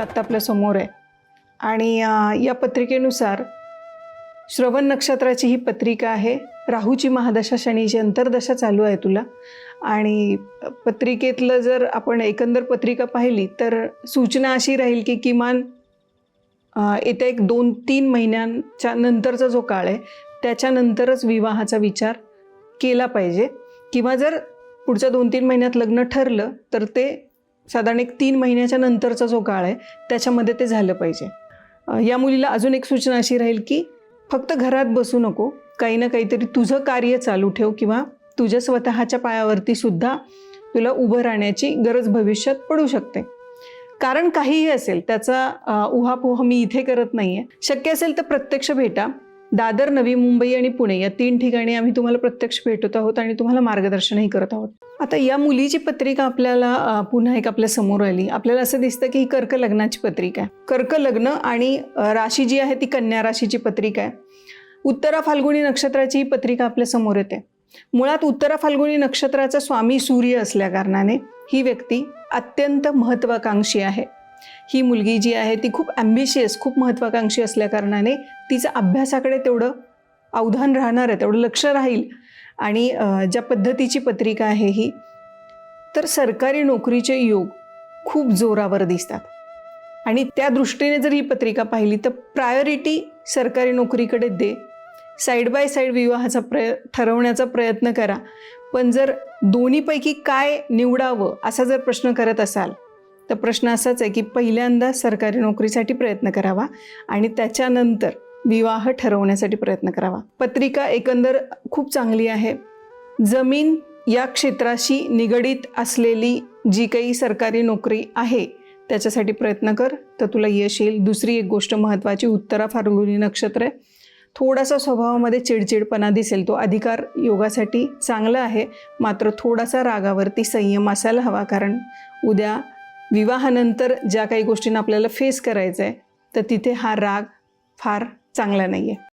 आत्ता आपल्यासमोर आहे. आणि या पत्रिकेनुसार श्रवण नक्षत्राची ही पत्रिका आहे. राहूची महादशा शनीची अंतर्दशा चालू आहे तुला. आणि पत्रिकेतलं जर आपण एकंदर पत्रिका पाहिली तर सूचना अशी राहील की किमान येत्या एक दोन तीन महिन्यांच्या नंतरचा जो काळ आहे त्याच्यानंतरच विवाहाचा विचार केला पाहिजे. किंवा जर पुढच्या दोन तीन महिन्यात लग्न ठरलं तर ते साधारण एक तीन महिन्याच्या नंतरचा जो काळ आहे त्याच्यामध्ये ते झालं पाहिजे. या मुलीला अजून एक सूचना अशी राहील की फक्त घरात बसू नको काही ना काहीतरी तुझं कार्य चालू ठेव किंवा तुझ्या स्वतःच्या पायावरती सुद्धा तुला उभं राहण्याची गरज भविष्यात पडू शकते. कारण काहीही असेल त्याचा उहापोह मी इथे करत नाही आहे शक्य असेल तर प्रत्यक्ष भेटा. दादर नवी मुंबई आणि पुणे या तीन ठिकाणी आम्ही तुम्हाला प्रत्यक्ष भेटत आहोत आणि तुम्हाला मार्गदर्शनही करत आहोत. आता या मुलीची पत्रिका आपल्याला पुन्हा एक आपल्यासमोर आली. आपल्याला असं दिसतं की ही कर्क लग्नाची पत्रिका आहे. कर्क लग्न आणि राशी जी आहे ती कन्या राशीची पत्रिका आहे. उत्तरा फाल्गुनी नक्षत्राची ही पत्रिका आपल्यासमोर येते. मुळात उत्तरा फाल्गुनी नक्षत्राचा स्वामी सूर्य असल्याकारणाने ही व्यक्ती अत्यंत महत्त्वाकांक्षी आहे. ही मुलगी जी आहे ती खूप ॲम्बिशियस खूप महत्त्वाकांक्षी असल्याकारणाने तिचं अभ्यासाकडे तेवढं अवधान राहणार आहे तेवढं लक्ष राहील. आणि ज्या पद्धतीची पत्रिका आहे ही तर सरकारी नोकरीचे योग खूप जोरावर दिसतात. आणि त्या दृष्टीने जर ही पत्रिका पाहिली तर प्रायोरिटी सरकारी नोकरीकडे दे. साईड बाय साईड विवाहाचा प्रय ठरवण्याचा प्रयत्न करा. पण जर दोन्हीपैकी काय निवडावं असा जर प्रश्न करत असाल तर प्रश्न असाच आहे की पहिल्यांदा सरकारी नोकरीसाठी प्रयत्न करावा आणि त्याच्यानंतर विवाह ठरवण्यासाठी प्रयत्न करावा. पत्रिका एकंदर खूप चांगली आहे. जमीन या क्षेत्राशी निगडीत असलेली जी काही सरकारी नोकरी आहे त्याच्यासाठी प्रयत्न कर. तर तुला यश येईल. दुसरी एक गोष्ट महत्त्वाची उत्तरा फाल्गुनी नक्षत्र. आहे थोडासा स्वभावामध्ये चिडचिडपणा दिसेल. तो अधिकार योगासाठी चांगला आहे. मात्र थोडासा रागावरती संयम असायला हवा. कारण उद्या विवाहानंतर ज्या काही गोष्टींना आपल्याला फेस करायचं आहे तर तिथे हा राग फार चांगला नाही आहे